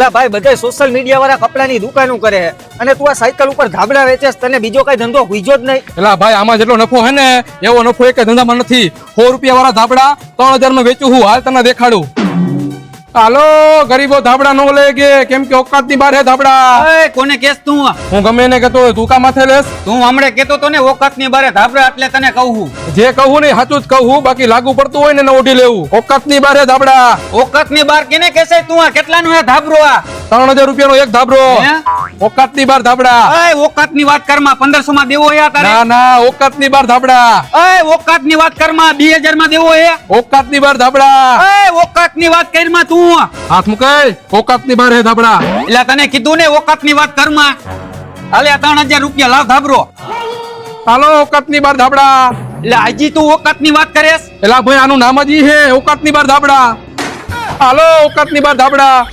એટલે ભાઈ બધા સોશિયલ મીડિયા વાળા કપડાની દુકાનો કરે છે. અને તું આ સાયકલ ઉપર ધાબળા વેચેસ તને બીજો કઈ ધંધો હુઈજો જ નહીં. એલા ભાઈ, આમાં જેટલો નફો હે ને, એવો નફો એક ધંધામાં નથી. સો રૂપિયા વાળા ધાબળા ત્રણ હજારમાં વેચું હું. હાલ તને દેખાડું. હાલો ગરીબો ધાબડા નો લે કે કેમ કે ઓકાતની બાર હે ધાબળા. કોને કેસ તું? હું ગમે એને કેતો તું કા માથે લેસ? તું હમણે કેતો તો ને ઓકાતની બારે ધાબડા એટલે તને કહું જે કહું ને સાચું જ કહું બાકી લાગુ પડતું હોય ને એને ઓઢી લેવું. ઓકાતની બાર હે ધાબળા. ઓકાતની બાર કેને કેસે તું આ નું હે ધાબરો આ? ત્રણ હજાર રૂપિયા નો એક ધાબરો. હે? ઓકાતની બાર ધાબડા. એ ઓકાતની વાત કરમાં પંદરસો માં દેવો હે આ તારે? ના ના ઓકાતની બાર ધાબડા. એ ઓકાતની વાત કરમાં બે હજારમાં દેવો હે? ઓકાતની બાર ધાબડા. એ ઓકાતની વાત કરમાં તું. હાથ મુકાય. ઓકાતની બાર હે ધાબડા. એટલે તને કીધું ને ઓકાતની વાત કરમાં. અલે ત્રણ હજાર રૂપિયા લાવ ધાબરો. હાલો ઓકાતની બાર ધાબડા. એટલે આજી તું ઓકાતની વાત કરેસ એલા ભાઈ આનું નામ જ ઈ હે ઓકાતની બાર ધાબડા. હાલો ઓકાતની બાર ધાબળા